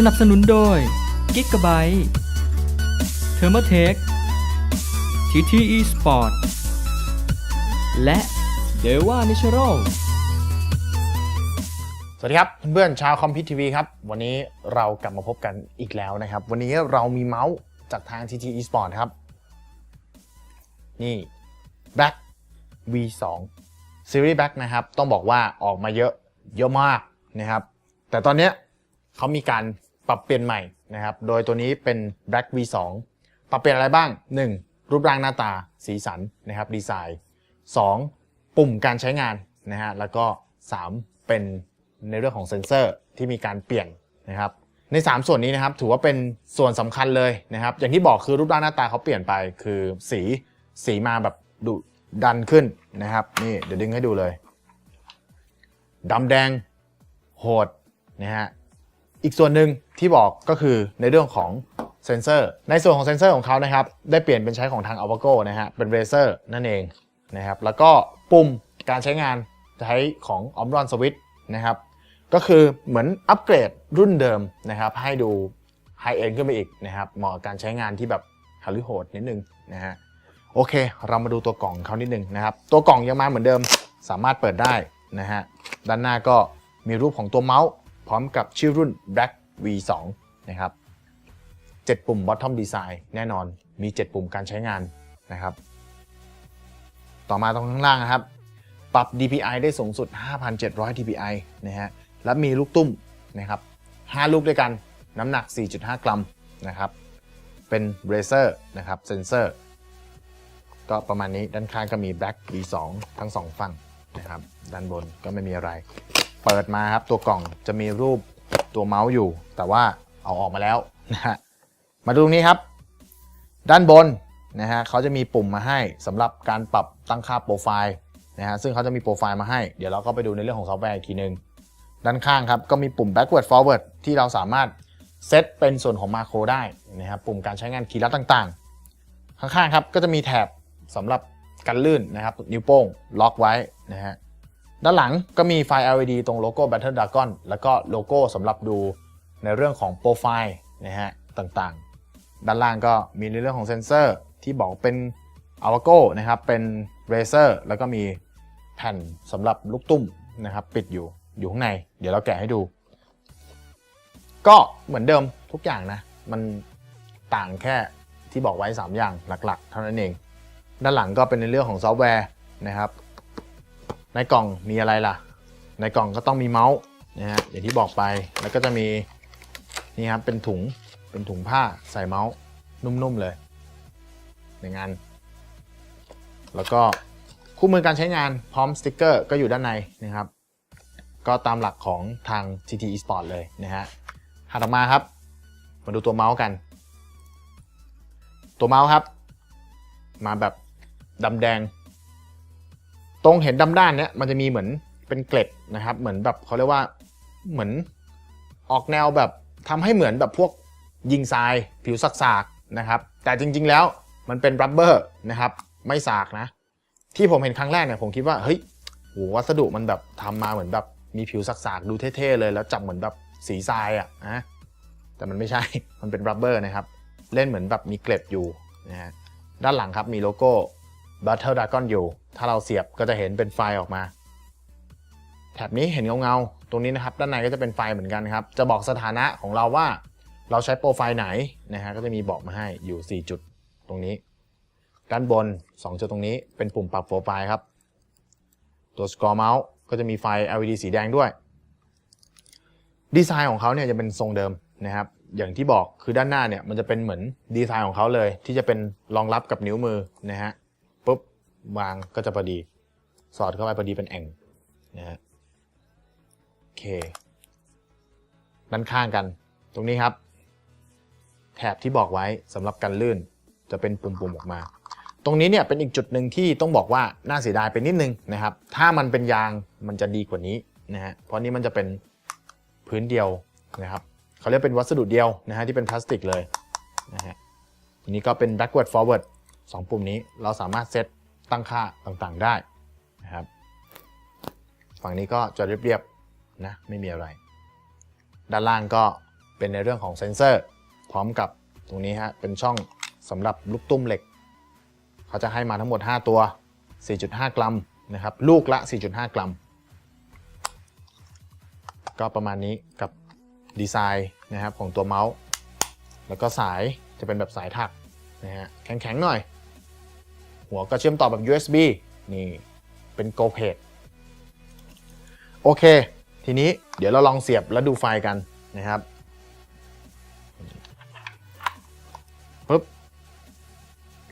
สนับสนุนโดย g i g a b y t e t h e r m o t e c h TTE Sport และ d e w a Natural สวัสดีครับเพื่อนๆชาวคอมพิวทีวีครับ วันนี้เรากลับมาพบกันอีกแล้วนะครับ วันนี้เรามีเมาส์จากทาง TT Esport ครับ นี่ Black V2 Series Black นะครับ ต้องบอกว่าออกมาเยอะเยอะมากนะครับ แต่ตอนนี้เขามีการ ปรับเปลี่ยนใหม่นะครับ โดยตัวนี้เป็น Black V2 ปรับเปลี่ยนอะไรบ้าง 1. รูปร่างหน้าตาสีสันนะครับดีไซน์ 2. ปุ่มการใช้งานนะฮะแล้วก็ 3. เป็นในเรื่องของเซ็นเซอร์ที่มีการเปลี่ยนนะครับใน 3 ส่วนนี้นะครับถือว่าเป็นส่วนสำคัญเลยนะครับ อย่างที่บอกคือรูปร่างหน้าตาเขาเปลี่ยนไปคือสีสีมาแบบดุดันขึ้นนะครับนี่เดี๋ยวดึงให้ดูเลยดำแดงโหดนะฮะ อีกส่วนหนึ่งที่บอกก็คือในเรื่องของเซนเซอร์ ในส่วนของเซนเซอร์ของเขานะครับ ได้เปลี่ยนเป็นใช้ของทาง a l v a g o นะฮะ เป็นเรเซอร์นั่นเองนะครับ แล้วก็ปุ่มการใช้งานใช้ของ Omron Switch นะครับ ก็คือเหมือนอัปเกรดรุ่นเดิมนะครับ ให้ดูไฮเอ็นขึ้นไปอีกนะครับเหมาะกับการใช้งานที่แบบฮาริโหดนิดนึงนะฮะโอเค เรามาดูตัวกล่องเขานิดนึงนะครับ ตัวกล่องยังมาเหมือนเดิมสามารถเปิดได้นะฮะด้านหน้าก็มีรูปของตัวเมาส์ พร้อมกับชื่อรุ่น Black V2 นะครับ 7 ปุ่ม Bottom Design แน่นอนมี 7 ปุ่มการใช้งานนะครับ ต่อมาตรงข้างล่างนะครับ ปรับ DPI ได้สูงสุด 5,700 DPI นะฮะ และมีลูกตุ้มนะครับ5ลูกด้วยกัน น้ำหนัก 4.5 กรัมนะครับ เป็นเบรเซอร์นะครับเซนเซอร์ก็ประมาณนี้ด้านข้างก็มี Black V2 ทั้ง 2 ฝั่งนะครับ ด้านบนก็ไม่มีอะไร เปิดมาครับตัวกล่องจะมีรูปตัวเมาส์อยู่ แต่ว่าเอาออกมาแล้วนะฮะมาดูตรงนี้ครับ ด้านบนนะฮะเขาจะมีปุ่มมาให้สำหรับการปรับตั้งค่าโปรไฟล์นะฮะซึ่งเขาจะมีโปรไฟล์มาให้ เดี๋ยวเราก็ไปดูในเรื่องของซอฟต์แวร์อีกทีนึง ด้านข้างครับก็มีปุ่ม backward forward ที่เราสามารถเซตเป็นส่วนของมาโครได้นะครับปุ่มการใช้งานคีย์ลัดต่างๆ ข้างๆครับก็จะมีแถบสำหรับกันลื่นนะครับ นิ้วโป้งล็อกไว้นะฮะ ด้านหลังก็มีไฟ LED ตรงโลโก้ Battle Dragon แล้วก็โลโก้สำหรับดูในเรื่องของโปรไฟล์นะฮะต่างๆ ด้านล่างก็มีในเรื่องของเซนเซอร์ที่บอกเป็น a v a g o นะครับเป็นเรเซอร์แล้วก็มีแผ่นสำหรับลูกตุ้มนะครับปิดอยู่อยู่ข้างใน เดี๋ยวเราแกะให้ดู ก็เหมือนเดิมทุกอย่างนะ มันต่างแค่ที่บอกไว้ 3 อย่างหลักๆ เท่านั้นเอง ด้านหลังก็เป็นในเรื่องของซอฟต์แวร์นะครับ ในกล่องมีอะไรล่ะ ในกล่องก็ต้องมีเมาส์นะฮะอย่างที่บอกไปแล้วก็จะมีนี่ครับเป็นถุงเป็นถุงผ้าใส่เมาส์นุ่มๆเลยในงานแล้วก็คู่มือการใช้งานพร้อมสติกเกอร์ก็อยู่ด้านในนะครับ ก็ตามหลักของทาง TT Esport เลยนะฮะถัดออกมาครับ มาดูตัวเมาส์กัน ตัวเมาส์ครับ มาแบบดำแดง รงเห็นดำด้านเนี้ยมันจะมีเหมือนเป็นเกล็ดนะครับ เหมือนแบบเขาเรียกว่าเหมือนออกแนวแบบทำให้เหมือนแบบพวกยิงทรายผิวสากๆนะครับ แต่จริงๆแล้วมันเป็นรับเบอร์นะครับ ไม่สากนะ ที่ผมเห็นครั้งแรกเนี่ยผมคิดว่าเฮ้ยโหวัสดุมันแบบทำมาเหมือนแบบมีผิวสากๆดูเท่ๆเลยแล้วจับเหมือนแบบสีทรายอะนะแต่มันไม่ใช่ มันเป็นรับเบอร์นะครับ เล่นเหมือนแบบมีเกล็ดอยู่นะฮะด้านหลังครับมีโลโก้ Battle Dragon อยู่ ถ้าเราเสียบก็จะเห็นเป็นไฟล์ออกมา แถบนี้เห็นเงาๆ ตรงนี้นะครับ ด้านในก็จะเป็นไฟล์เหมือนกันครับ จะบอกสถานะของเราว่าเราใช้โปรไฟล์ไหนนะฮะ ก็จะมีบอกมาให้อยู่ 4 จุดตรงนี้ ด้านบน 2 จุดตรงนี้เป็นปุ่มปรับโปรไฟล์ครับ ตัว Score Mouse ก็จะมีไฟ LED สีแดงด้วย ดีไซน์ของเขาเนี่ยจะเป็นทรงเดิมนะครับ อย่างที่บอกคือด้านหน้าเนี่ยมันจะเป็นเหมือนดีไซน์ของเขาเลย ที่จะเป็นรองรับกับนิ้วมือนะฮะ วางก็จะพอดี สอดเข้าไปพอดีเป็นแอ่งนะฮะโอเคด้านข้างกัน ตรงนี้ครับ แถบที่บอกไว้สำหรับกันลื่น จะเป็นปุ่มๆออกมา ตรงนี้เนี่ยเป็นอีกจุดหนึ่งที่ต้องบอกว่าน่าเสียดายไปนิดนึงนะครับ ถ้ามันเป็นยางมันจะดีกว่านี้นะฮะเพราะนี่มันจะเป็นพื้นเดียวนะครับเขาเรียกเป็นวัสดุเดียวนะฮะที่เป็นพลาสติกเลยนะฮะทีนี้ก็เป็น backward forward สองปุ่มนี้เราสามารถเซต ตั้งค่าต่างๆได้นะครับ ฝั่งนี้ก็จะเรียบๆนะไม่มีอะไร ด้านล่างก็เป็นในเรื่องของเซนเซอร์พร้อมกับตรงนี้ฮะเป็นช่องสำหรับลูกตุ้มเหล็ก เขาจะให้มาทั้งหมด 5 ตัว 4.5 กรัมนะครับ ลูกละ 4.5 กรัม ก็ประมาณนี้กับดีไซน์นะครับของตัวเมาส์ แล้วก็สายจะเป็นแบบสายถักนะฮะแข็งๆหน่อย หัวก็เชื่อมต่อแบบ USB นี่เป็น Go p a d โอเค ทีนี้เดี๋ยวเราลองเสียบแล้วดูไฟกันนะครับปึ๊บ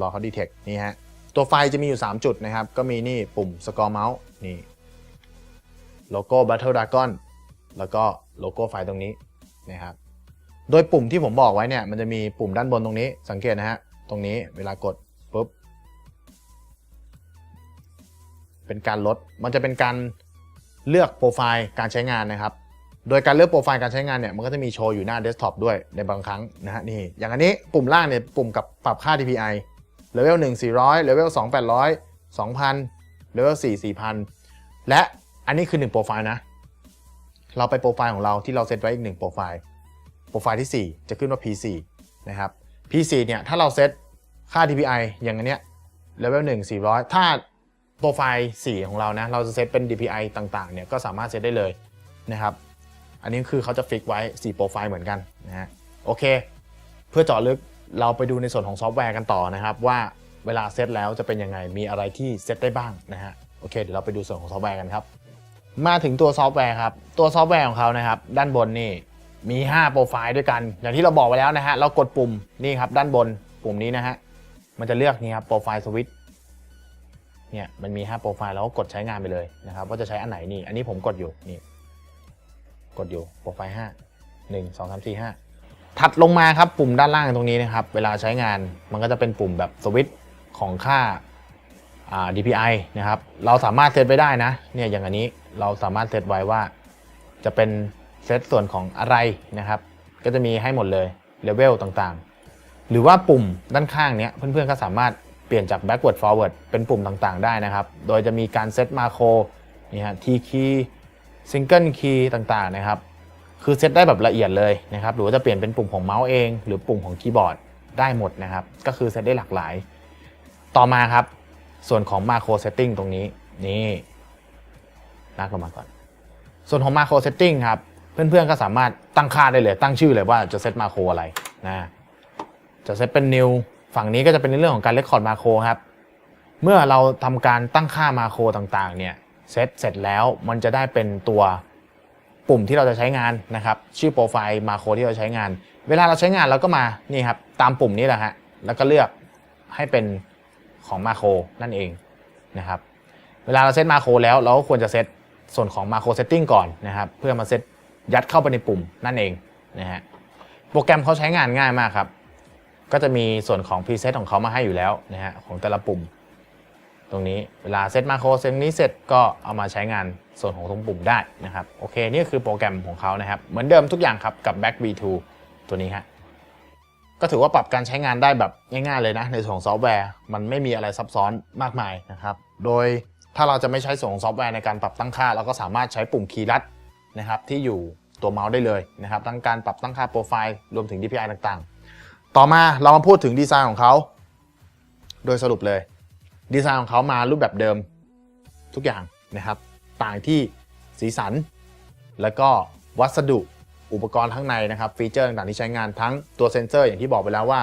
รอเขาดีเทคนี่ฮะ ตัวไฟจะมีอยู่ 3 จุดนะครับ ก็มีนี่ปุ่มสกอร์เมาส์นี่โลโก้ Battle Dragon แล้วก็โลโก้ไฟตรงนี้นะครับ โดยปุ่มที่ผมบอกไว้เนี่ย มันจะมีปุ่มด้านบนตรงนี้ สังเกตนะฮะ ตรงนี้เวลากด เป็นการลด มันจะเป็นการเลือกโปรไฟล์การใช้งานนะครับ โดยการเลือกโปรไฟล์การใช้งานเนี่ยมันก็จะมีโชว์อยู่หน้าเดสก์ท็อปด้วยในบางครั้งนะฮะนี่อย่างอันนี้ปุ่มล่างเนี่ยปุ่มกับปรับค่า DPI เลเวล1 400เลเวล2 800 2,000เลเวล4 4,000 และอันนี้คือ 1 โปรไฟล์นะ เราไปโปรไฟล์ของเราที่เราเซตไว้อีก 1 โปรไฟล์ โปรไฟล์ที่ 4 จะขึ้นว่า P4 นะครับ P4 เนี่ย ถ้าเราเซตค่า DPI อย่างอันเนี้ยเลเวล1 400 ถ้า โปรไฟล์4ของเรานะเราจะเซตเป็น DPI ต่างๆเนี่ยก็สามารถเซตได้เลยนะครับ อันนี้คือเขาจะฟิกไว้4โปรไฟล์เหมือนกันนะฮะโอเค เพื่อเจาะลึกเราไปดูในส่วนของซอฟต์แวร์กันต่อนะครับ ว่าเวลาเซตแล้วจะเป็นยังไงมีอะไรที่เซตได้บ้างนะฮะโอเคเดี๋ยวเราไปดูส่วนของซอฟต์แวร์กันครับมาถึงตัวซอฟต์แวร์ครับตัวซอฟต์แวร์ของเขานะครับ ด้านบนนี่มี 5 โปรไฟล์ด้วยกัน อย่างที่เราบอกไว้แล้วนะฮะเรากดปุ่มนี่ครับด้านบนปุ่มนี้นะฮะมันจะเลือกนี่ครับโปรไฟล์สวิตช์ เนี่ยมันมี5โปรไฟล์แล้วก็กดใช้งานไปเลยนะครับว่าจะใช้อันไหนนี่อันนี้ผมกดอยู่นี่กดอยู่โปรไฟล์5 1 2 3 4 5 ถัดลงมาครับปุ่มด้านล่างตรงนี้นะครับเวลาใช้งานมันก็จะเป็นปุ่มแบบสวิตช์ของค่าา DPI นะครับเราสามารถเซตไว้ได้นะเนี่ยอย่างอันนี้เราสามารถเซตไว้ว่า จะเป็นเซตส่วนของอะไรนะครับ ก็จะมีให้หมดเลยเลเวลต่างๆ หรือว่าปุ่มด้านข้างเนี้ยเพื่อนๆก็สามารถ ลี่ยนจาก backward forward เป็นปุ่มต่างๆ ได้นะครับ โดยจะมีการเซตมาโครนี่ฮะ T key single key ต่างๆ นะครับ คือเซตได้แบบละเอียดเลยนะครับ หรือว่าจะเปลี่ยนเป็นปุ่มของเมาส์เอง หรือปุ่มของคีย์บอร์ดได้หมดนะครับ ก็คือเซตได้หลากหลาย ต่อมาครับ ส่วนของมาโครเซตติ้งตรงนี้ นี่ลากลงมาก่อน ส่วนของมาโครเซตติ้งครับ เพื่อนๆ ก็สามารถตั้งค่าได้เลย ตั้งชื่อเลยว่าจะเซตมาโครอะไรนะ จะเซตเป็น new ฝั่งนี้ก็จะเป็นในเรื่องของการเลคคอร์ดมาโครครับ เมื่อเราทำการตั้งค่ามาโครต่างๆ เนี่ยเซตเสร็จแล้วมันจะได้เป็นตัวปุ่มที่เราจะใช้งานนะครับ ชื่อโปรไฟล์มาโครที่เราใช้งาน เวลาเราใช้งานเราก็มานี่ครับตามปุ่มนี้แหละฮะแล้วก็เลือกให้เป็นของมาโครนั่นเองนะครับ เวลาเราเซตมาโครแล้วเราก็ควรจะเซตส่วนของมาโครเซตติ้งก่อนนะครับ เพื่อมาเซตยัดเข้าไปในปุ่มนั่นเองนะฮะโปรแกรมเขาใช้งานง่ายมากครับ ก็จะมีส่วนของ preset ของเขามาให้อยู่แล้วนะฮะของแต่ละปุ่ม ตรงนี้เวลาเซตมาโครเซตนี้เสร็จก็เอามาใช้งานส่วนของตรงปุ่มได้นะครับโอเคนี่คือโปรแกรมของเขานะครับ เหมือนเดิมทุกอย่างครับกับ Back V2 ตัวนี้ฮะก็ถือว่าปรับการใช้งานได้แบบง่ายๆเลยนะในส่วนของซอฟต์แวร์มันไม่มีอะไรซับซ้อนมากมายนะครับโดยถ้าเราจะไม่ใช้ส่วนของซอฟต์แวร์ในการปรับตั้งค่าเราก็สามารถใช้ปุ่มคีย์ลัดนะครับที่อยู่ตัวเมาส์ได้เลยนะครับทั้งการปรับตั้งค่าโปรไฟล์รวมถึง DPI ต่างๆ ต่อมาเรามาพูดถึงดีไซน์ของเขา โดยสรุปเลย ดีไซน์ของเขามารูปแบบเดิมทุกอย่างนะครับ ต่างที่สีสัน แล้วก็วัสดุอุปกรณ์ข้างในนะครับ ฟีเจอร์ต่างๆที่ใช้งานทั้งตัวเซนเซอร์อย่างที่บอกไปแล้วว่า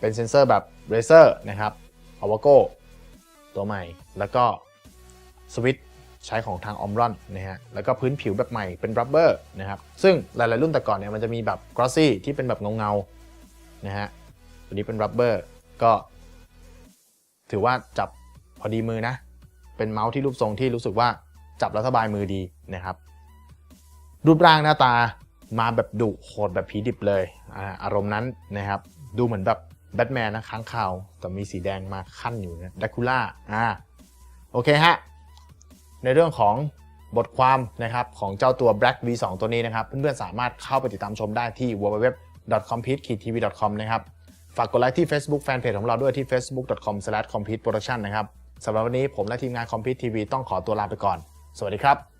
เป็นเซนเซอร์แบบเรเซอร์นะครับอวโกตัวใหม่ แล้วก็สวิตช์ใช้ของทางออมรอนนะฮะ แล้วก็พื้นผิวแบบใหม่เป็นรับเบอร์นะครับ ซึ่งหลายๆรุ่นแต่ก่อนเนี่ยมันจะมีแบบกรอสซี่ที่เป็นแบบเงาๆ นะฮะตัวนี้เป็นรับเบอร์ก็ถือว่าจับพอดีมือนะ เป็นเมาส์ที่รูปทรงที่รู้สึกว่าจับแล้วสบายมือดีนะครับ รูปร่างหน้าตามาแบบดุโหดแบบผีดิบเลยอารมณ์นั้นนะครับ ดูเหมือนแบบแบทแมนนะค้างคาวแต่มีสีแดงมาขั้นอยู่นะดักคูล่าอ่าโอเคฮะ ในเรื่องของบทความนะครับของเจ้าตัว Black V2 ตัวนี้นะครับ เพื่อนๆสามารถเข้าไปติดตามชมได้ที่ c o m p e t e t v c o m นะครับ ฝากกดไลค์ที่ Facebook Fanpage ของเราด้วยที่ facebook.com/competeproduction นะครับสำหรับวันนี้ผมและทีมงาน Compete TV ต้องขอตัวลาไปก่อน สวัสดีครับ